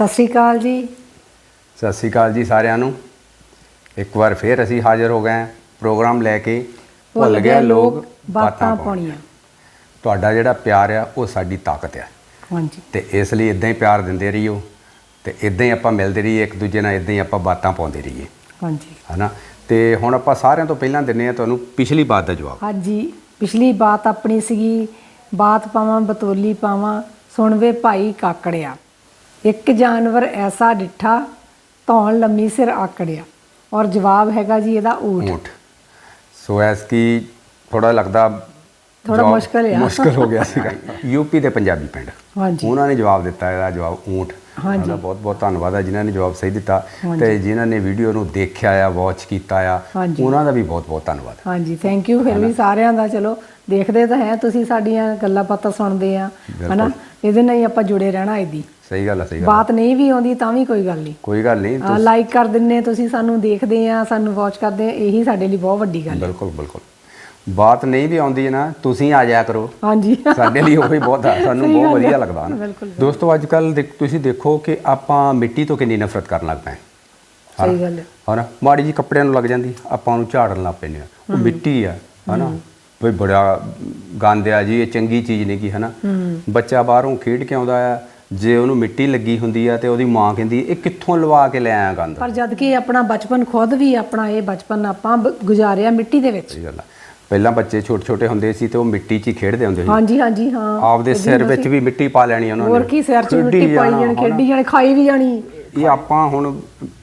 ਸਤਿ ਸ਼੍ਰੀ ਅਕਾਲ ਜੀ। ਸਤਿ ਸ੍ਰੀ ਅਕਾਲ ਜੀ ਸਾਰਿਆਂ ਨੂੰ। ਇੱਕ ਵਾਰ ਫੇਰ ਅਸੀਂ ਹਾਜ਼ਰ ਹੋ ਗਏ ਹਾਂ। ਪ੍ਰੋਗਰਾਮ ਲੈ ਕੇ ਭੁੱਲ ਗਏ ਲੋਕ ਬਾਤਾਂ ਪਾਉਣੀਆਂ। ਤੁਹਾਡਾ ਜਿਹੜਾ ਪਿਆਰ ਆ ਉਹ ਸਾਡੀ ਤਾਕਤ ਆ। ਹਾਂਜੀ। ਤੇ ਇਸ ਲਈ ਇਦਾਂ ਹੀ ਪਿਆਰ ਦਿੰਦੇ ਰਹੀਓ। ਤੇ ਇਦਾਂ ਹੀ ਆਪਾਂ ਮਿਲਦੇ ਰਹੀਏ ਇੱਕ ਦੂਜੇ ਨਾਲ ਇਦਾਂ ਹੀ ਆਪਾਂ ਬਾਤਾਂ ਪਾਉਂਦੇ ਰਹੀਏ। ਹਾਂਜੀ। ਹਨਾ? ਤੇ ਹੁਣ ਆਪਾਂ ਸਾਰਿਆਂ ਤੋਂ ਪਹਿਲਾਂ ਦਿੰਨੇ ਆ ਤੁਹਾਨੂੰ ਪਿਛਲੀ ਬਾਤ ਦਾ ਜਵਾਬ। ਹਾਂਜੀ ਪਿਛਲੀ ਬਾਤ ਆਪਣੀ ਸੀਗੀ ਬਾਤ ਪਾਵਾਂ ਬਤੋਲੀ ਪਾਵਾਂ ਸੁਣ ਵੇ ਭਾਈ ਕਾਕੜਿਆ। ਇੱਕ ਜਾਨਵਰ ਐਸਾ ਡਿੱਠਾ ਧੌਣ ਲੰਮੀ ਸਿਰ ਆਕੜਿਆ। ਔਰ ਜਵਾਬ ਹੈਗਾ ਜੀ ਇਹਦਾ ਊਠ। ਊਠ। ਸੋ ਐਸ ਕੀ ਥੋੜਾ ਲੱਗਦਾ ਥੋੜ੍ਹਾ ਜਵਾਬ ਮੁਸ਼ਕਲ ਆ। ਮੁਸ਼ਕਲ ਹੋ ਗਿਆ ਸੀਗਾ। ਯੂਪੀ ਦੇ ਪੰਜਾਬੀ ਪਿੰਡ। ਹਾਂਜੀ। ਉਹਨਾਂ ਨੇ ਜਵਾਬ ਦਿੱਤਾ ਇਹਦਾ ਜਵਾਬ ਊਂਟ ਹਾਂਜੀ। ਬਹੁਤ ਬਹੁਤ ਧੰਨਵਾਦ ਹੈ ਜਿਨ੍ਹਾਂ ਨੇ ਜਵਾਬ ਸਹੀ ਦਿੱਤਾ। ਤੇ ਜਿਨ੍ਹਾਂ ਨੇ ਵੀਡੀਓ ਨੂੰ ਦੇਖਿਆ ਆ ਵਾਚ ਕੀਤਾ ਆ। ਉਹਨਾਂ ਦਾ ਵੀ ਬਹੁਤ ਬਹੁਤ ਧੰਨਵਾਦ। ਹਾਂਜੀ ਥੈਂਕ ਯੂ ਫਿਰ ਵੀ ਸਾਰਿਆਂ ਦਾ ਚਲੋ ਦੇਖਦੇ ਤਾਂ ਹੈ ਤੁਸੀਂ ਸਾਡੀਆਂ ਗੱਲਾਂ ਬਾਤਾਂ ਸੁਣਦੇ ਆ ਹਨਾ? ਇਹਦੇ ਨਾਲ ਹੀ ਆਪਾਂ ਜੁੜੇ ਰਹਿਣਾ ਇਹਦੀ। ਸਹੀ ਗੱਲ ਹੈ ਸਹੀ ਗੱਲ ਬਾਤ ਨਹੀਂ ਵੀ ਆਉਂਦੀ ਤਾਂ ਵੀ ਕੋਈ ਗੱਲ ਨਹੀਂ। ਕੋਈ ਗੱਲ ਨਹੀਂ ਆ ਲਾਈਕ ਕਰ ਦਿੰਨੇ ਤੁਸੀਂ ਸਾਨੂੰ ਦੇਖਦੇ ਆ ਸਾਨੂੰ ਵਾਚ ਕਰਦੇ ਆ ਇਹੀ ਸਾਡੇ ਲਈ ਬਹੁਤ ਵੱਡੀ ਗੱਲ ਹੈ ਬਿਲਕੁਲ ਬਿਲਕੁਲ। ਬਾਤ ਨਹੀਂ ਵੀ ਆਉਂਦੀ ਨਾ ਤੁਸੀਂ ਆ ਜਾਇਆ ਕਰੋ। ਹਾਂਜੀ। ਸਾਡੇ ਲਈ ਉਹ ਹੀ ਬਹੁਤ ਆ ਸਾਨੂੰ ਬਹੁਤ ਵਧੀਆ। ਲੱਗਦਾ ਨਾ। ਦੋਸਤੋ ਅੱਜ ਕੱਲ ਤੁਸੀਂ ਦੇਖੋ ਕਿ ਆਪਾਂ ਮਿੱਟੀ ਤੋਂ ਕਿੰਨੀ ਨਫ਼ਰਤ ਕਰਨ ਲੱਗ ਪਏ। ਸਹੀ ਗੱਲ ਹੈ ਹਨਾ? ਮਾੜੀ ਜੀ ਕੱਪੜਿਆਂ ਨੂੰ ਲੱਗ ਜਾਂਦੀ ਆਪਾਂ ਉਹਨੂੰ ਝਾੜਨ ਲੱਗ ਪੈਂਦੇ ਆ। ਉਹ ਮਿੱਟੀ ਆ ਹਨਾ? ਵੀ ਬੜਾ ਗੰਦ ਆ ਜੀ ਇਹ ਚੰਗੀ ਚੀਜ਼ ਨਹੀਂ ਕੀ ਹਨਾ? ਬੱਚਾ ਬਾਹਰੋਂ ਖੇਡ ਕੇ ਆਉਂਦਾ ਆ ਜੇ ਉਹਨੂੰ ਮਿੱਟੀ ਲੱਗੀ ਹੁੰਦੀ ਆ ਤੇ ਉਹਦੀ ਮਾਂ ਕਹਿੰਦੀ ਇਹ ਕਿੱਥੋਂ ਲਵਾ ਕੇ ਲੈ ਆਇਆ ਗੰਦ? ਪਰ ਜਦ ਕਿ ਆਪਣਾ ਬਚਪਨ ਖੁਦ ਵੀ ਆਪਣਾ ਇਹ ਬਚਪਨ ਆਪਾਂ ਗੁਜ਼ਾਰਿਆ ਮਿੱਟੀ ਦੇ ਵਿੱਚ। ਸਹੀ ਗੱਲ ਆ। ਪਹਿਲਾਂ ਬੱਚੇ ਛੋਟੇ ਛੋਟੇ ਹੁੰਦੇ ਸੀ ਤੇ ਉਹ ਮਿੱਟੀ 'ਚ ਹੀ ਖੇਡਦੇ ਹੁੰਦੇ ਸੀ। ਹਾਂਜੀ ਹਾਂਜੀ ਹਾਂ। ਆਪਦੇ ਸਿਰ ਵਿੱਚ ਵੀ ਮਿੱਟੀ ਪਾ ਲੈਣੀ ਉਹਨਾਂ ਨੇ। ਹੋਰ ਕੀ ਸਿਰ 'ਚ ਮਿੱਟੀ ਪਾਈ ਜਾਣਾ। ਖੇਡੀ ਜਾਣੀ ਖਾਈ ਵੀ ਜਾਣੀ। ਇਹ ਆਪਾਂ ਹੁਣ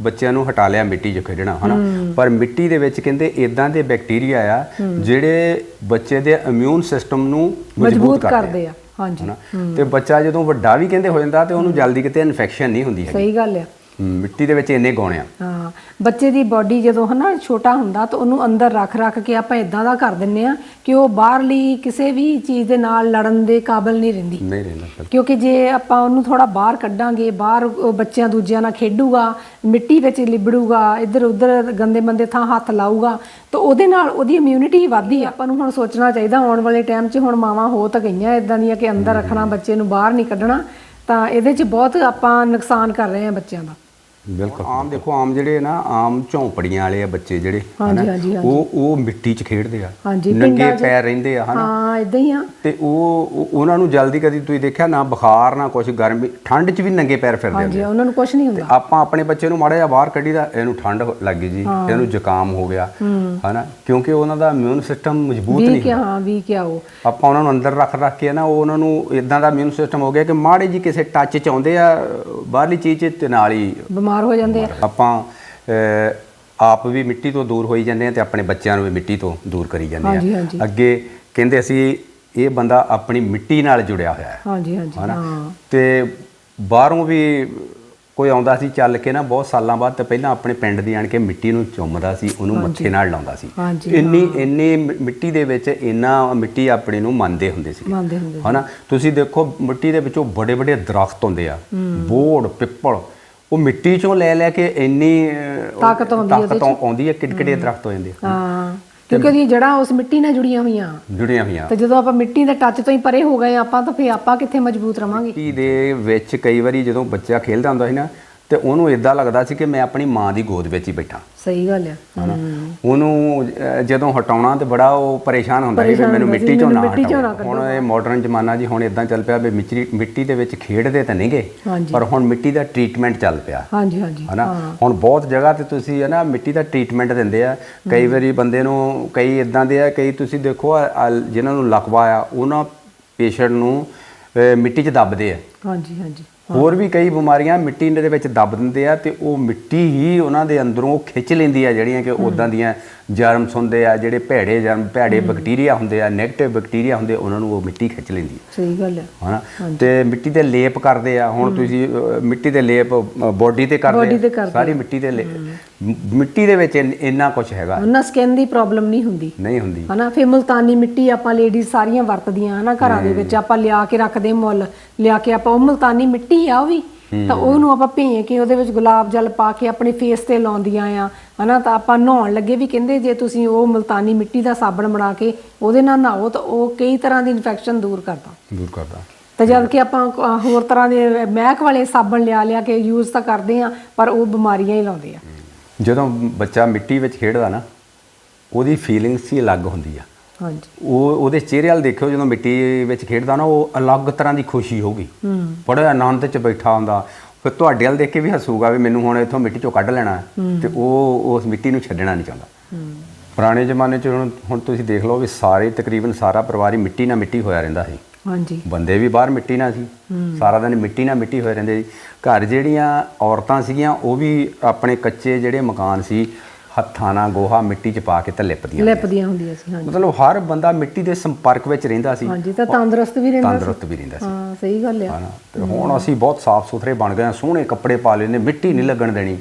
ਬੱਚਿਆਂ ਨੂੰ ਹਟਾ ਲਿਆ ਮਿੱਟੀ 'ਚ ਖੇਡਣਾ ਹਨਾ। ਪਰ ਮਿੱਟੀ ਦੇ ਵਿੱਚ ਕਹਿੰਦੇ ਇਦਾਂ ਦੇ ਬੈਕਟੀਰੀਆ ਆ ਜਿਹੜੇ ਬੱਚੇ ਦੇ ਇਮਿਊਨ ਸਿਸਟਮ ਨੂੰ ਮਜ਼ਬੂਤ ਕਰਦੇ ਆ ਹਾਂਜੀ। ਤੇ ਬੱਚਾ ਜਦੋਂ ਵੱਡਾ ਵੀ ਕਹਿੰਦੇ ਹੋ ਜਾਂਦਾ ਤੇ ਉਹਨੂੰ ਜਲਦੀ ਕਿਤੇ ਇਨਫੈਕਸ਼ਨ ਨਹੀਂ ਹੁੰਦੀ ਹੈਗੀ। ਸਹੀ ਗੱਲ ਆ। ਮਿੱਟੀ ਦੇ ਵਿੱਚ ਇੰਨੇ ਗੁਣ ਆ। ਹਾਂ ਬੱਚੇ ਦੀ ਬਾਡੀ ਜਦੋਂ ਹਨਾ ਛੋਟਾ ਹੁੰਦਾ ਤਾਂ ਉਹਨੂੰ ਅੰਦਰ ਰੱਖ ਰੱਖ ਕੇ ਆਪਾਂ ਇਦਾਂ ਦਾ ਕਰ ਦਿੰਨੇ ਆ ਕਿ ਉਹ ਬਾਹਰਲੀ ਕਿਸੇ ਵੀ ਚੀਜ਼ ਦੇ ਨਾਲ ਲੜਨ ਦੇ ਕਾਬਿਲ ਨਹੀਂ ਰਹਿੰਦੀ। ਨਹੀਂ ਰਹਿੰਦਾ। ਕਿਉਂਕਿ ਜੇ ਆਪਾਂ ਉਹਨੂੰ ਥੋੜਾ ਬਾਹਰ ਕੱਢਾਂਗੇ ਬਾਹਰ ਉਹ ਬੱਚਿਆਂ ਦੂਜਿਆਂ ਨਾਲ ਖੇਡੂਗਾ ਮਿੱਟੀ ਵਿੱਚ ਲਿਬੜੂਗਾ ਇੱਧਰ ਉੱਧਰ ਗੰਦੇ ਮੰਦੇ ਥਾਂ ਹੱਥ ਲਾਊਗਾ ਤਾਂ ਉਹਦੇ ਨਾਲ ਉਹਦੀ ਇਮਿਊਨਿਟੀ ਵਧਦੀ ਆ। ਆਪਾਂ ਨੂੰ ਹੁਣ ਸੋਚਣਾ ਚਾਹੀਦਾ ਆਉਣ ਵਾਲੇ ਟਾਈਮ 'ਚ ਹੁਣ ਮਾਵਾਂ ਹੋ ਤਾਂ ਗਈਆਂ ਇਦਾਂ ਦੀਆਂ ਕਿ ਅੰਦਰ ਰੱਖਣਾ ਬੱਚੇ ਨੂੰ ਬਾਹਰ ਨਹੀਂ ਕੱਢਣਾ ਤਾਂ ਇਹਦੇ 'ਚ ਬਹੁਤ ਆਪਾਂ ਨੁਕਸਾਨ ਕਰ ਰਹੇ ਹਾਂ ਬੱਚਿਆਂ ਦਾ। ਬਿਲਕੁਲ। ਆਮ ਦੇਖੋ ਆਮ ਜਿਹੜੇ ਨਾ ਆਮ ਝੌਂਪੜੀਆਂ ਵਾਲੇ ਆ ਬੱਚੇ ਜਿਹੜੇ ਹਾਂਜੀ, ਹਨਾ, ਹਾਂਜੀ, ਹਾਂਜੀ। ਉਹ ਉਹ ਮਿੱਟੀ 'ਚ ਖੇਡਦੇ ਆ। ਹਾਂਜੀ, ਨੰਗੇ ਪੈਰ ਰਹਿੰਦੇ ਆ ਹਨਾ। ਹਾਂ ਇਦਾਂ ਹੀ ਆ। ਤੇ ਉਹ ਉਹ- ਉਹਨਾਂ ਨੂੰ ਜਲਦੀ ਕਦੀ ਤੁਸੀਂ ਦੇਖਿਆ ਨਾ ਬੁਖਾਰ ਨਾ ਕੁਝ ਗਰਮੀ ਠੰਡ 'ਚ ਵੀ ਨੰਗੇ ਪੈਰ ਫਿਰਦੇ ਹਾਂਜੀ ਆ। ਉਹਨਾਂ ਨੂੰ ਕੁਝ ਨਹੀਂ ਹੁੰਦਾ। ਆਪਾਂ ਆਪਣੇ ਬੱਚੇ ਨੂੰ ਮਾੜਾ ਜਿਹਾ ਬਾਹਰ ਕੱਢੀਦਾ ਇਹਨੂੰ ਠੰਡ ਲੱਗ ਗਈ ਜੀ ਇਹਨੂੰ ਜ਼ੁਕਾਮ ਹੋ ਗਿਆ ਹਨਾ। ਕਿਉਂਕਿ ਉਹਨਾਂ ਦਾ ਇਮਿਊਨ ਸਿਸਟਮ ਮਜ਼ਬੂਤ ਵੀ ਨਹੀਂ ਕਿ ਹਾਂ ਵੀ ਕਿ ਆਓ ਆਪਾਂ ਉਹਨਾਂ ਨੂੰ ਅੰਦਰ ਰੱਖ ਰੱਖ ਕੇ ਨਾ ਉਹ ਉਹਨਾਂ ਨੂੰ ਇਦਾਂ ਦਾ ਇਮਿਊਨ ਸਿਸਟਮ ਹੋ ਗਿਆ ਕਿ ਮਾੜੇ ਜੀ ਕਿਸੇ ਟੱਚ 'ਚ ਆਉਂਦੇ ਆ ਬਾਹਰਲੀ ਚੀਜ਼ 'ਚ ਤੇ ਨਾਲ ਹੀ ਬਿਮਾਰ ਹੋ ਜਾਂਦੇ ਆ। ਆਪਾਂ ਆਪ ਵੀ ਮਿੱਟੀ ਤੋਂ ਦੂਰ ਹੋਈ ਜਾਂਦੇ ਆ ਤੇ ਆਪਣੇ ਬੱਚਿਆਂ ਨੂੰ ਵੀ ਮਿੱਟੀ ਤੋਂ ਦੂਰ ਕਰੀ ਜਾਂਦੇ ਆ। ਅੱਗੇ ਕਹਿੰਦੇ ਅਸੀਂ ਇਹ ਬੰਦਾ ਆਪਣੀ ਮਿੱਟੀ ਨਾਲ ਜੁੜਿਆ ਹੋਇਆ ਹੈ। ਹਾਂਜੀ ਹਾਂਜੀ ਹਾਂ। ਤੇ ਬਾਹਰੋਂ ਵੀ ਕੋਈ ਆਉਂਦਾ ਸੀ ਚੱਲ ਕੇ ਨਾ ਬਹੁਤ ਸਾਲਾਂ ਬਾਅਦ ਤੇ ਪਹਿਲਾਂ ਆਪਣੇ ਪਿੰਡ ਦੀ ਆਣ ਕੇ ਮਿੱਟੀ ਨੂੰ ਚੁੰਮਦਾ ਸੀ ਉਹਨੂੰ ਮੱਥੇ ਨਾਲ ਲਾਉਂਦਾ ਸੀ। ਇੰਨੀ ਇੰਨੀ ਮਿੱਟੀ ਦੇ ਵਿੱਚ ਇੰਨਾ ਮਿੱਟੀ ਆਪਣੀ ਨੂੰ ਮੰਨਦੇ ਹੁੰਦੇ ਸੀ ਮੰਨਦੇ ਹੁੰਦੇ ਹਨਾ? ਤੁਸੀਂ ਦੇਖੋ ਮਿੱਟੀ ਦੇ ਵਿੱਚੋਂ ਬੜੇ ਬੜੇ ਦਰਖਤ ਹੁੰਦੇ ਆ। ਬੋੜ ਪਿੱਪਲ ਉਹ ਮਿੱਟੀ ਚੋਂ ਲੈ ਲੈ ਕੇ ਇੰਨੀ ਤਾਕਤ ਆਉਂਦੀ ਹੈ ਤਾਕਤ ਆਉਂਦੀ ਹੈ ਕਿੜਕਿੜੇ ਦਰਖਤ ਹੋ ਜਾਂਦੇ ਹਾਂ ਕਿਉਂਕਿ ਉਹਦੀਆਂ ਜੜਾਂ ਉਸ ਮਿੱਟੀ ਨਾਲ ਜੁੜੀਆਂ ਹੋਈਆਂ। ਜੁੜੀਆਂ ਹੋਈਆਂ। ਤੇ ਜਦੋਂ ਆਪਾਂ ਮਿੱਟੀ ਦੇ ਟੱਚ ਤੋਂ ਹੀ ਪਰੇ ਹੋ ਗਏ ਆਪਾਂ ਤਾਂ ਫੇਰ ਆਪਾਂ ਕਿੱਥੇ ਮਜ਼ਬੂਤ ਰਵਾਂਗੇ? ਮਿੱਟੀ ਦੇ ਵਿੱਚ ਕਈ ਵਾਰੀ ਜਦੋਂ ਬੱਚਾ ਖੇਡਦਾ ਹੁੰਦਾ ਸੀ ਨਾ ਤੇ ਉਹਨੂੰ ਇਦਾਂ ਲੱਗਦਾ ਸੀ ਕਿ ਮੈਂ ਆਪਣੀ ਮਾਂ ਦੀ ਗੋਦ ਵਿੱਚ ਹੀ ਬੈਠਾ। ਸਹੀ ਗੱਲ ਆ। ਉਹਨੂੰ ਜਦੋਂ ਹਟਾਉਣਾ ਤੇ ਬੜਾ ਉਹ ਪਰੇਸ਼ਾਨ ਹੁੰਦਾ ਸੀ ਵੀ ਮੈਨੂੰ ਮਿੱਟੀ ਚੋਂ ਨਾ ਹਟਾਓ। ਹੁਣ ਇਹ ਮਾਡਰਨ ਜ਼ਮਾਨਾ ਜੀ ਹੁਣ ਇਦਾਂ ਚੱਲ ਪਿਆ ਵੀ ਮਿੱਟੀ ਮਿੱਟੀ ਦੇ ਵਿੱਚ ਖੇਡਦੇ ਤਾਂ ਨਹੀਂਗੇ। ਪਰ ਹੁਣ ਮਿੱਟੀ ਦਾ ਟ੍ਰੀਟਮੈਂਟ ਚੱਲ ਪਿਆ। ਹਾਂਜੀ ਹਾਂਜੀ ਹਨਾ? ਹੁਣ ਬਹੁਤ ਜਗ੍ਹਾ ਤੇ ਤੁਸੀਂ ਹੈ ਨਾ ਮਿੱਟੀ ਦਾ ਟ੍ਰੀਟਮੈਂਟ ਦਿੰਦੇ ਆ। ਕਈ ਵਾਰੀ ਬੰਦੇ ਨੂੰ ਕਈ ਇਦਾਂ ਦੇ ਆ ਕਈ ਤੁਸੀਂ ਦੇਖੋ ਜਿਨ੍ਹਾਂ ਨੂੰ ਲਕਵਾ ਆ ਉਹਨਾਂ ਪੇਸ਼ੈਂਟ ਨੂੰ ਮਿੱਟੀ 'ਚ ਦੱਬਦੇ ਆ। ਹਾਂਜੀ ਹਾਂਜੀ। ਹੋਰ ਵੀ ਕਈ ਬਿਮਾਰੀਆਂ ਮਿੱਟੀ ਦੇ ਵਿੱਚ ਦੱਬ ਦਿੰਦੇ ਆ ਤੇ ਉਹ ਮਿੱਟੀ ਹੀ ਉਹਨਾਂ ਦੇ ਅੰਦਰੋਂ ਖਿੱਚ ਲੈਂਦੀ ਆ ਜਿਹੜੀਆਂ ਕਿ ਉਦਾਂ ਦੀਆਂ ਜਰਮਸ ਹੁੰਦੇ ਆ ਜਿਹੜੇ ਭੈੜੇ ਜਰਮ ਭੈੜੇ ਬੈਕਟੀਰੀਆ ਹੁੰਦੇ ਆ 네ਗੇਟਿਵ ਬੈਕਟੀਰੀਆ ਹੁੰਦੇ ਉਹਨਾਂ ਨੂੰ ਉਹ ਮਿੱਟੀ ਖਿੱਚ ਲੈਂਦੀ ਆ। ਸਹੀ ਗੱਲ ਆ। ਹਨਾ? ਤੇ ਮਿੱਟੀ ਦੇ ਲੇਪ ਕਰਦੇ ਆ ਹੁਣ ਤੁਸੀਂ ਮਿੱਟੀ ਦੇ ਲੇਪ ਬੋਡੀ ਤੇ ਕਰਦੇ ਤੇ ਆ ਸਾਰੀ ਮਿੱਟੀ ਮ- ਮਿੱਟੀ ਦੇ ਵਿੱਚ ਇੰਨਾ ਕੁਝ ਹੈਗਾ। ਉਹਨਾਂ ਸਕਿਨ ਦੀ ਪ੍ਰੋਬਲਮ ਨਹੀਂ ਹੁੰਦੀ। ਨਹੀਂ ਹੁੰਦੀ। ਹਨਾ? ਫੇ ਮੁਲਤਾਨੀ ਮਿੱਟੀ ਆਪਾਂ ਲੇਡੀਜ਼ ਸਾਰੀਆਂ ਵਰਤਦੀਆਂ ਹਨਾ? ਘਰਾਂ ਦੇ ਵਿੱਚ ਆਪਾਂ ਲਿਆ ਕੇ ਰੱਖਦੇ ਮੁੱਲ ਲਿਆ ਕੇ ਆਪਾਂ ਉਹ ਮੁਲਤਾਨੀ ਮਿੱਟੀ ਆ ਉਹ ਵੀ। ਤਾਂ ਉਹਨੂੰ ਆਪਾਂ ਭੇਂ ਕੇ ਉਹਦੇ ਵਿੱਚ ਗੁਲਾਬ ਜਲ ਪਾ ਕੇ ਆਪਣੇ ਫੇਸ ਤੇ ਲਾਉਂਦੀਆਂ ਆ ਹਨਾ? ਤਾਂ ਆਪਾਂ ਨਹਾਉਣ ਲੱਗੇ ਵੀ ਕਹਿੰਦੇ ਜੇ ਤੁਸੀਂ ਉਹ ਮੁਲਤਾਨੀ ਮਿੱਟੀ ਦਾ ਸਾਬਣ ਬਣਾ ਕੇ ਉਹਦੇ ਨਾਲ ਨਹਾਓ ਤਾਂ ਉਹ ਕਈ ਤਰ੍ਹਾਂ ਦੀ ਇਨਫੈਕਸ਼ਨ ਦੂਰ ਕਰਦਾ। ਦੂਰ ਕਰਦਾ। ਤੇ ਜਦ ਕਿ ਆਪਾਂ ਹੋਰ ਤਰ੍ਹਾਂ ਦੇ ਮਹਿਕ ਵਾਲੇ ਸਾਬਣ ਲਿਆ ਲਿਆ ਕੇ ਯੂਜ਼ ਤਾਂ ਕਰਦੇ ਆ ਪਰ ਉਹ ਬਿਮਾਰੀਆਂ ਹੀ ਲਾਉਂਦੇ ਆ। ਜਦੋਂ ਬੱਚਾ ਮਿੱਟੀ ਵਿੱਚ ਖੇਡਦਾ ਨਾ ਉਹਦੀ ਫੀਲਿੰਗਸ ਹੀ ਅਲੱਗ ਹੁੰਦੀ ਆ। ਹਾਂਜੀ। ਉਹ ਉਹਦੇ ਚਿਹਰੇ ਵੱਲ ਦੇਖਿਓ ਜਦੋਂ ਮਿੱਟੀ ਵਿੱਚ ਖੇਡਦਾ ਨਾ ਉਹ ਅਲੱਗ ਤਰ੍ਹਾਂ ਦੀ ਖੁਸ਼ੀ ਹੋਊਗੀ। ਬੜੇ ਆਨੰਦ 'ਚ ਬੈਠਾ ਹੁੰਦਾ। ਫਿਰ ਤੁਹਾਡੇ ਵੱਲ ਦੇਖ ਕੇ ਵੀ ਹੱਸੂਗਾ ਵੀ ਮੈਨੂੰ ਹੁਣ ਇੱਥੋਂ ਮਿੱਟੀ 'ਚੋਂ ਕੱਢ ਲੈਣਾ। ਤੇ ਉਹ ਉਸ ਮਿੱਟੀ ਨੂੰ ਛੱਡਣਾ ਨਹੀਂ ਚਾਹੁੰਦਾ। ਪੁਰਾਣੇ ਜ਼ਮਾਨੇ 'ਚ ਹੁਣ ਹੁਣ ਤੁਸੀਂ ਦੇਖ ਲਓ ਵੀ ਸਾਰੇ ਤਕਰੀਬਨ ਸਾਰਾ ਪਰਿਵਾਰ ਹੀ ਮਿੱਟੀ ਨਾਲ ਮਿੱਟੀ ਹੋਇਆ ਰਹਿੰਦਾ ਸੀ। ਹਾਂਜੀ। ਬੰਦੇ ਵੀ ਬਾਹਰ ਮਿੱਟੀ ਨਾਲ ਸੀ। ਸਾਰਾ ਦਿਨ ਮਿੱਟੀ ਨਾਲ ਮਿੱਟੀ ਹੋਏ ਰਹਿੰਦੇ ਸੀ। ਘਰ ਜਿਹੜੀਆਂ ਔਰਤਾਂ ਸੀਗੀਆਂ ਉਹ ਵੀ ਆਪਣੇ ਕੱਚੇ ਜਿਹੜੇ ਮਕਾਨ ਸੀ ਹੱਥਾਂ ਨਾਲ ਗੋਹਾ ਮਿੱਟੀ 'ਚ ਪਾ ਕੇ ਤੇ ਲਿਪਦੀਆਂ ਲਿਪਦੀਆਂ ਹੁੰਦੀਆਂ ਸੀ ਹਾਂਜੀ। ਮਤਲਬ ਹਰ ਬੰਦਾ ਮਿੱਟੀ ਦੇ ਸੰਪਰਕ ਵਿੱਚ ਰਹਿੰਦਾ ਸੀ। ਹਾਂਜੀ ਤਾਂ ਤੰਦਰੁਸਤ ਵੀ ਰਹਿੰਦਾ ਸੀ। ਤੰਦਰੁਸਤ ਵੀ ਰਹਿੰਦਾ ਸੀ। ਹਾਂ ਸਹੀ ਗੱਲ ਆ। ਹਨਾ ਤੇ ਹੁਣ ਅਸੀਂ ਬਹੁਤ ਸਾਫ਼ ਸੁਥਰੇ ਬਣ ਗਏ ਹਾਂ ਸੋਹਣੇ ਕੱਪੜੇ ਪਾ ਲੈਨੇ ਮਿੱਟੀ ਨਹੀਂ ਲੱਗਣ ਦੇਣੀ।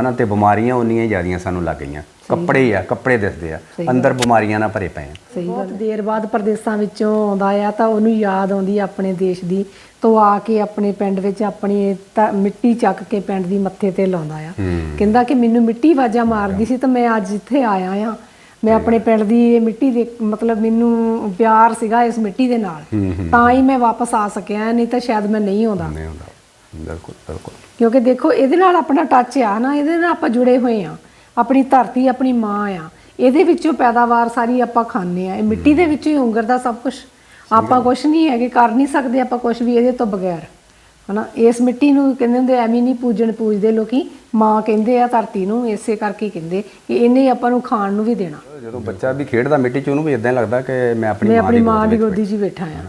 ਹਨਾ ਤੇ ਬਿਮਾਰੀਆਂ ਉਨੀਆਂ ਹੀ ਜ਼ਿਆਦੀਆਂ ਸਾਨੂੰ ਲੱਗ ਗਈਆਂ। ਕੱਪੜੇ ਹੀ ਆ ਕੱਪੜੇ ਦਿਸਦੇ ਆ। ਅੰਦਰ ਬਿਮਾਰੀਆਂ ਨਾਲ ਭਰੇ ਪਏ ਆ। ਸਹੀ ਗੱਲ ਦੇਰ ਬਾਅਦ ਪ੍ਰਦੇਸਾਂ ਵਿੱਚੋਂ ਆਉਂਦਾ ਆ ਤਾਂ ਉਹਨੂੰ ਯਾਦ ਆਉਂਦੀ ਆ ਆਪਣੇ ਦੇਸ਼ ਦੀ ਤੋਂ ਆ ਕੇ ਆਪਣੇ ਪਿੰਡ ਵਿੱਚ ਆਪਣੀ ਤ- ਮਿੱਟੀ ਚੱਕ ਕੇ ਪਿੰਡ ਦੀ ਮੱਥੇ ਤੇ ਲਾਉਂਦਾ ਆ। ਕਹਿੰਦਾ ਕਿ ਮੈਨੂੰ ਮਿੱਟੀ ਵਾਜਾ ਮਾਰਦੀ ਸੀ ਤਾਂ ਮੈਂ ਅੱਜ ਇੱਥੇ ਆਇਆ ਆ। ਮੈਂ ਆਪਣੇ ਪਿੰਡ ਦੀ ਇਹ ਮਿੱਟੀ ਦੇ ਮਤਲਬ ਮੈਨੂੰ ਪਿਆਰ ਸੀਗਾ ਇਸ ਮਿੱਟੀ ਦੇ ਨਾਲ। ਤਾਂ ਹੀ ਮੈਂ ਵਾਪਸ ਆ ਸਕਿਆ ਨਹੀਂ ਤਾਂ ਸ਼ਾਇਦ ਮੈਂ ਨਹੀਂ ਆਉਂਦਾ। ਨਹੀਂ ਹੁੰਦਾ ਬਿਲਕੁਲ ਬਿਲਕੁਲ। ਕਿਉਂਕਿ ਦੇਖੋ ਇਹਦੇ ਨਾਲ ਆਪਣਾ ਟੱਚ ਆ ਨਾ ਇਹਦੇ ਨਾਲ ਆਪਾਂ ਜੁੜੇ ਹੋਏ ਆ। ਆਪਣੀ ਧਰਤੀ ਆਪਣੀ ਮਾਂ ਆ। ਇਹਦੇ ਵਿੱਚੋਂ ਪੈਦਾਵਾਰ ਸਾਰੀ ਆਪਾਂ ਖਾਂਦੇ ਆ। ਇਹ ਮਿੱਟੀ ਦੇ ਵਿੱਚੋਂ ਹੀ ਉਂਗਰਦਾ ਸਭ ਕੁਝ ਆਪਾਂ ਕੁਝ ਨਹੀਂ ਹੈਗੇ ਕਰ ਨਹੀਂ ਸਕਦੇ ਆਪਾਂ ਕੁਝ ਵੀ ਇਹਦੇ ਤੋਂ ਬਗੈਰ। ਹਨਾ ਇਸ ਮਿੱਟੀ ਨੂੰ ਕਹਿੰਦੇ ਹੁੰਦੇ ਐਵੇਂ ਨਹੀਂ ਪੂਜਣ ਪੂਜਦੇ ਲੋਕੀ। ਮਾਂ ਕਹਿੰਦੇ ਆ ਧਰਤੀ ਨੂੰ ਇਸੇ ਕਰਕੇ ਕਹਿੰਦੇ ਕਿ ਇਹਨੇ ਹੀ ਆਪਾਂ ਨੂੰ ਖਾਣ ਨੂੰ ਵੀ ਦੇਣਾ। ਜਦੋਂ ਬੱਚਾ ਵੀ ਖੇਡਦਾ ਮਿੱਟੀ 'ਚ ਉਹਨੂੰ ਵੀ ਇਦਾਂ ਲੱਗਦਾ ਕਿ ਮੈਂ ਆਪਣੀ ਮੈਂ ਮਾਂ ਆਪਣੀ ਦੀ ਮਾਂ ਦੀ ਗੋਦ 'ਚ ਹੀ ਬੈਠਾ ਆ।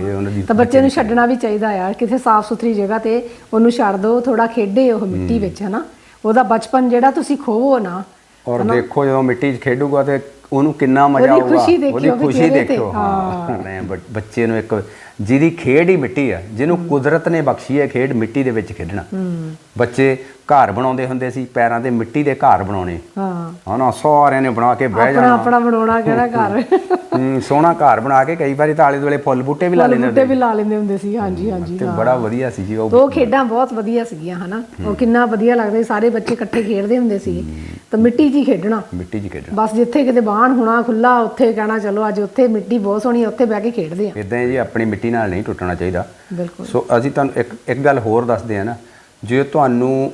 ਇਹ ਉਹਨਾਂ ਦੀ ਤਾਂ ਬੱਚੇ ਨੂੰ ਛੱਡਣਾ ਵੀ ਚਾਹੀਦਾ ਆ ਕਿਸੇ ਸਾਫ਼ ਸੁਥਰੀ ਜਗ੍ਹਾ ਤੇ ਉਹਨੂੰ ਛੱਡ ਦਿਓ ਥੋੜਾ ਖੇਡੇ ਉਹ ਮਿੱਟੀ ਵਿੱਚ ਹਨਾ। ਉਹਦਾ ਬਚਪਨ ਜਿਹੜਾ ਤੁਸੀਂ ਖੋਵੋ ਨਾ ਔਰ ਦੇਖੋ ਜਦੋਂ ਮਿੱਟੀ 'ਚ ਖੇਡੂਗਾ ਤੇ ਉਹਨੂੰ ਕਿੰਨਾ ਮਜ਼ਾ ਉਹਦੀ ਆਊਗਾ ਖੁਸ਼ੀ ਦੇਖਿਓ ਵੀ ਖੁਸ਼ੀ ਦੇਖਿਓ। ਹਾਂ ਬੱਚੇ ਨੂੰ ਇੱਕ ਜਿਹਦੀ ਖੇਡ ਹੀ ਮਿੱਟੀ ਆ ਜਿਹਨੂੰ ਕੁਦਰਤ ਨੇ ਬਖਸ਼ੀ ਹੈ ਖੇਡ ਮਿੱਟੀ ਦੇ ਵਿੱਚ ਖੇਡਣਾ। ਬੱਚੇ ਘਰ ਬਣਾਉਂਦੇ ਹੁੰਦੇ ਸੀ ਪੈਰਾਂ ਤੇ ਮਿੱਟੀ ਦੇ ਘਰ ਬਣਾਉਣੇ। ਹਾਂ। ਹਨਾ ਸਾਰਿਆਂ ਨੇ ਬਣਾ ਕੇ ਬਹਿ ਜਾਣਾ। ਆਪਣਾ ਬਣਾਉਣਾ ਕਿਹੜਾ ਘਰ। ਸੋਹਣਾ ਘਰ ਬਣਾ ਕੇ ਕਈ ਵਾਰੀ ਤਾਂ ਆਲੇ ਦੁਆਲੇ ਫੁੱਲ ਬੂਟੇ ਵੀ ਲਾ ਲੈਂਦੇ ਬੂਟੇ ਵੀ ਲਾ ਲੈਂਦੇ ਹੁੰਦੇ ਸੀ ਹਾਂਜੀ ਹਾਂਜੀ ਤੇ ਬੜਾ ਵਧੀਆ ਸੀ ਜੀ ਉਹ ਉਹ ਖੇਡਾਂ ਬਹੁਤ ਵਧੀਆ ਸੀਗੀਆਂ ਹਨਾ। ਉਹ ਕਿੰਨਾ ਵਧੀਆ ਲੱਗਦਾ ਸੀ ਸਾਰੇ ਬੱਚੇ ਇਕੱਠੇ ਖੇਡਦੇ ਹੁੰਦੇ ਸੀ। ਤਾਂ ਮਿੱਟੀ 'ਚ ਹੀ ਖੇਡਣਾ। ਮਿੱਟੀ 'ਚ ਖੇਡਣਾ। ਬਸ ਜਿੱਥੇ ਕਿਤੇ ਬਾਹਣ ਹੋਣਾ ਖੁੱਲਾ ਉੱਥੇ ਕਹਿਣਾ ਚਲੋ ਅੱਜ ਉੱਥੇ ਮਿੱਟੀ ਬਹੁਤ ਸੋਹਣੀ ਉੱਥੇ ਬਹਿ ਕੇ ਖੇਡਦੇ ਆ। ਇਦਾਂ ਜੀ ਆਪਣੀ ਮਿੱਟੀ ਨਾਲ ਨਹੀਂ ਟੁੱਟਣਾ ਚਾਹੀਦਾ। ਬਿਲਕੁਲ। ਸੋ ਅਸੀਂ ਤੁਹਾਨੂੰ ਇੱਕ ਇੱਕ ਗੱਲ ਹੋਰ ਦੱਸਦੇ ਆ ਨਾ ਜੇ ਤੁਹਾਨੂੰ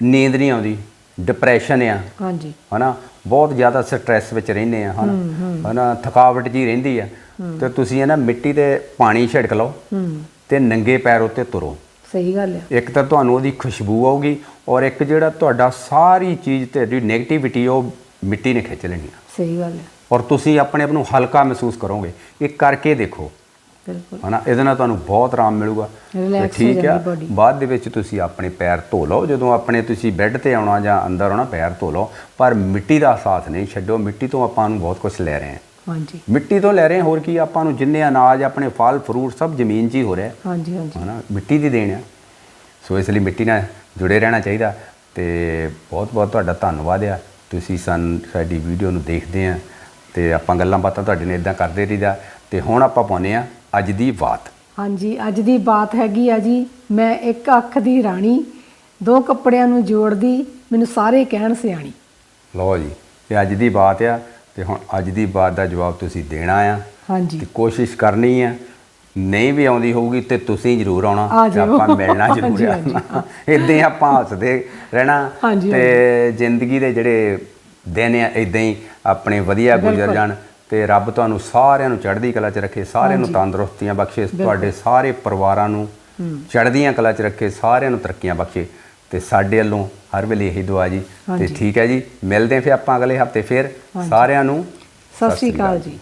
ਨੀਂਦ ਨਹੀਂ ਆਉਂਦੀ ਡਿਪਰੈਸ਼ਨ ਆ ਹਾਂਜੀ। ਹਨਾ ਬਹੁਤ ਜ਼ਿਆਦਾ ਸਟ੍ਰੈਸ ਵਿੱਚ ਰਹਿੰਦੇ ਆ ਹਨਾ ਹਨਾ ਥਕਾਵਟ ਜੀ ਰਹਿੰਦੀ ਆ ਤੇ ਤੁਸੀਂ ਇਹ ਨਾ ਮਿੱਟੀ ਤੇ ਪਾਣੀ ਛਿੜਕ ਲਓ ਤੇ ਨੰਗੇ ਪੈਰ ਉੱਤੇ ਤੁਰੋ। ਸਹੀ ਗੱਲ ਆ। ਇੱਕ ਤਾਂ ਤੁਹਾਨੂੰ ਉਹਦੀ ਖੁਸ਼ਬੂ ਆਊਗੀ ਔਰ ਇੱਕ ਜਿਹੜਾ ਤੁਹਾਡਾ ਸਾਰੀ ਚੀਜ਼ ਤੇ ਜਿਹੜੀ 네ਗੇਟਿਵਿਟੀ ਉਹ ਮਿੱਟੀ ਨੇ ਖਿੱਚ ਲੈਣੀ ਆ। ਸਹੀ ਗੱਲ ਆ। ਔਰ ਤੁਸੀਂ ਆਪਣੇ ਆਪ ਨੂੰ ਹਲਕਾ ਮਹਿਸੂਸ ਕਰੋਗੇ। ਇਹ ਕਰਕੇ ਦੇਖੋ ਬਿਲਕੁਲ। ਹਨਾ ਇਹਦੇ ਨਾਲ ਤੁਹਾਨੂੰ ਬਹੁਤ ਆਰਾਮ ਮਿਲੂਗਾ। ਠੀਕ ਆ। ਬਾਅਦ ਦੇ ਵਿੱਚ ਤੁਸੀਂ ਆਪਣੇ ਪੈਰ ਧੋ ਲਓ। ਜਦੋਂ ਆਪਣੇ ਤੁਸੀਂ ਬੈੱਡ ਤੇ ਆਉਣਾ ਜਾਂ ਅੰਦਰ ਆਉਣਾ ਪੈਰ ਧੋ ਲਓ। ਪਰ ਮਿੱਟੀ ਦਾ ਸਾਥ ਨਹੀਂ ਛੱਡੋ। ਮਿੱਟੀ ਤੋਂ ਆਪਾਂ ਨੂੰ ਬਹੁਤ ਕੁਝ ਲੈ ਰਹੇ ਹਾਂ। ਹਾਂਜੀ। ਮਿੱਟੀ ਤੋਂ ਲੈ ਰਹੇ ਹਾਂ ਹੋਰ ਕੀ ਆਪਾਂ ਨੂੰ ਜਿੰਨੇ ਅਨਾਜ ਆਪਣੇ ਫਲ ਫਰੂਟ ਸਭ ਜ਼ਮੀਨ 'ਚ ਹੀ ਹੋ ਰਿਹਾ। ਹਾਂਜੀ ਹਾਂਜੀ। ਹਨਾ ਮਿੱਟੀ ਦੀ ਦੇਣ ਆ। ਸੋ ਇਸ ਲਈ ਮਿੱਟੀ ਨਾਲ ਜੁੜੇ ਰਹਿਣਾ ਚਾਹੀਦਾ। ਤੇ ਬਹੁਤ ਬਹੁਤ ਤੁਹਾਡਾ ਧੰਨਵਾਦ ਆ। ਤੁਸੀਂ ਸਨ ਸਾਡੀ ਵੀਡੀਓ ਨੂੰ ਦੇਖਦੇ ਆ। ਤੇ ਆਪਾਂ ਗੱਲਾਂ ਬਾਤਾਂ ਤੁਹਾਡੇ ਨਾਲ ਇਦਾਂ ਕਰਦੇ ਰਹੀਦਾ। ਤੇ ਹੁਣ ਆਪਾਂ ਪਾਉਂਦੇ ਆ ਅੱਜ ਦੀ ਬਾਤ ਹਾਂਜੀ ਅੱਜ ਦੀ ਬਾਤ ਹੈਗੀ ਆ ਜੀ ਮੈਂ ਇੱਕ ਅੱਖ ਦੀ ਰਾਣੀ ਦੋ ਕੱਪੜਿਆਂ ਨੂੰ ਜੋੜਦੀ ਮੈਨੂੰ ਸਾਰੇ ਕਹਿਣ ਸਿਆਣੀ ਲਓ ਜੀ ਇਹ ਅੱਜ ਦੀ ਬਾਤ ਆ ਤੇ ਹੁਣ ਅੱਜ ਦੀ ਬਾਤ ਦਾ ਜਵਾਬ ਤੁਸੀਂ ਦੇਣਾ ਆ ਹਾਂਜੀ ਤੇ ਕੋਸ਼ਿਸ਼ ਕਰਨੀ ਆ ਨਹੀਂ ਵੀ ਆਉਂਦੀ ਹੋਊਗੀ ਤੇ ਤੁਸੀਂ ਜ਼ਰੂਰ ਆਉਣਾ ਤੇ। ਆਪਾਂ ਮਿਲਣਾ ਜ਼ਰੂਰ ਆ। ਇਦਾਂ ਹੀ ਆਪਾਂ ਹੱਸਦੇ ਰਹਿਣਾ ਤੇ ਜ਼ਿੰਦਗੀ ਦੇ ਜਿਹੜੇ ਦਿਨ ਆ ਇਦਾਂ ਹੀ ਆਪਣੇ ਵਧੀਆ ਗੁਜ਼ਰ। ਜਾਣ ਤੇ ਰੱਬ ਤੁਹਾਨੂੰ ਸਾਰਿਆਂ ਨੂੰ ਚੜ੍ਹਦੀ ਕਲਾ 'ਚ ਰੱਖੇ ਸਾਰਿਆਂ ਨੂੰ ਤੰਦਰੁਸਤੀਆਂ ਬਖਸ਼ੇ ਤੁਹਾਡੇ ਸਾਰੇ ਪਰਿਵਾਰਾਂ ਨੂੰ ਚੜ੍ਹਦੀਆਂ ਕਲਾ 'ਚ ਰੱਖੇ ਸਾਰਿਆਂ ਨੂੰ ਤਰੱਕੀਆਂ ਬਖਸ਼ੇ। ਤੇ ਸਾਡੇ ਵੱਲੋਂ ਹਰ ਵੇਲੇ ਇਹੀ ਦੁਆ ਜੀ। ਤੇ ਠੀਕ ਹੈ ਜੀ ਮਿਲਦੇ ਫਿਰ ਆਪਾਂ ਅਗਲੇ ਹਫ਼ਤੇ ਫਿਰ। ਸਾਰਿਆਂ ਨੂੰ ਸਤਿ ਸ਼੍ਰੀ ਅਕਾਲ। ਜੀ।